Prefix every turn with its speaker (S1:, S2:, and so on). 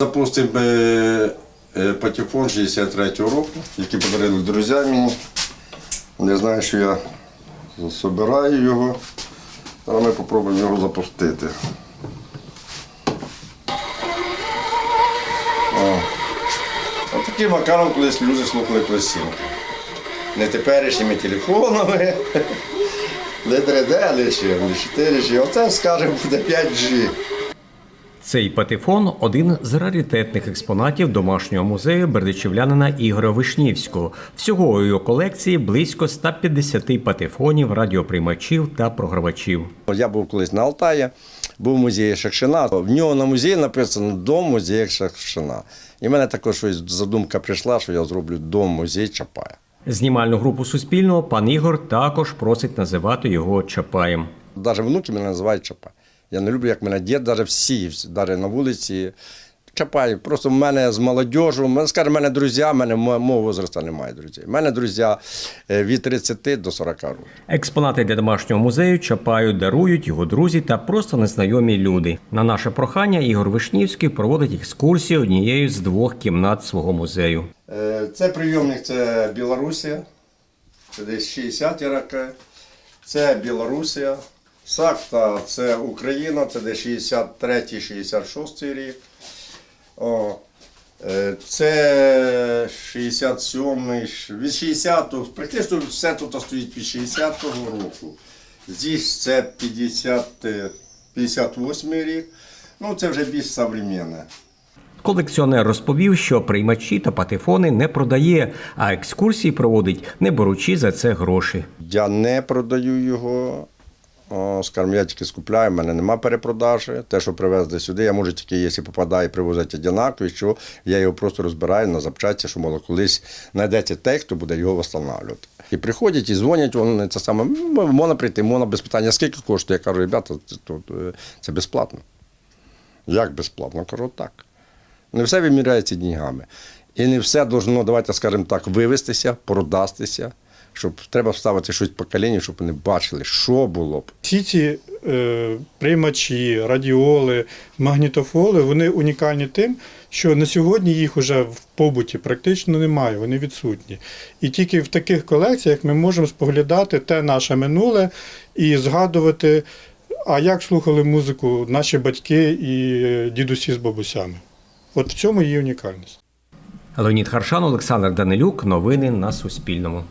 S1: Запустив е, патефон 63-го року, який подарили друзі. Не знаю, що я збираю його. Зараз ми спробуємо його запустити. О. Таким макаром колись люди слухали пластинки. Не теперішніми телефонами, не 3D, лише, не 4G. Оце, скажімо, буде 5G.
S2: Цей патефон один з раритетних експонатів домашнього музею бердичівлянина Ігоря Вишнівського. Всього у його колекції близько 150 патефонів, радіоприймачів та програвачів.
S1: Я був колись на Алтаї, був в музеї Шакшина. В нього на музеї написано Дом музею Шакшина. І в мене також щось задумка прийшла, що я зроблю дом музей Чапая.
S2: Знімальну групу Суспільного пан Ігор також просить називати його Чапаєм.
S1: Навіть внуки мене називають Чапай. Я не люблю, як мене дід, навіть всі, навіть на вулиці. Чапай. Просто в мене з мене, скажімо, в мене друзі, в мене мого возрасту немає друзів. У мене друзі е, від 30 до 40 років.
S2: Експонати для домашнього музею Чапаю дарують його друзі та просто незнайомі люди. На наше прохання Ігор Вишнівський проводить екскурсію однією з двох кімнат свого музею.
S1: Е, Це прийомник, це Білорусія, це десь 60-ті роки. Це Білорусія. Сакта це Україна, це десь 63-66 рік. О, е, це 67-й, від 60-го, практично все тут стоїть від 60-го року. Здесь це 50, е, 58 рік. Ну, це вже більш современне.
S2: Колекціонер розповів, що приймачі та патефони не продає, а екскурсії проводить, не беручи за це гроші.
S1: Я не продаю його. Скажімо, я тільки скупляю, в мене нема перепродажі. Те, що привезли сюди, я можу тільки, якщо попадає, привозять однакові, що я його просто розбираю на запчасті, що мало колись знайдеться той, хто буде його встановлювати. І приходять і дзвонять, вони це саме, можна прийти, можна без питання, скільки коштує. Я кажу, ребята, це, е, це безплатно. Як безплатно? Кажу, так. Не все виміряється деньгами. І не все должно, давайте скажемо так, вивестися, продастися, щоб треба вставити щось покоління, щоб вони бачили, що було б.
S3: Всі ці е, приймачі, радіоли, магнітофоли вони унікальні тим, що на сьогодні їх уже в побуті практично немає, вони відсутні. І тільки в таких колекціях ми можемо споглядати те наше минуле і згадувати, а як слухали музику наші батьки і дідусі з бабусями. От в цьому її унікальність.
S2: Леонід Харшан, Олександр Данилюк. Новини на Суспільному.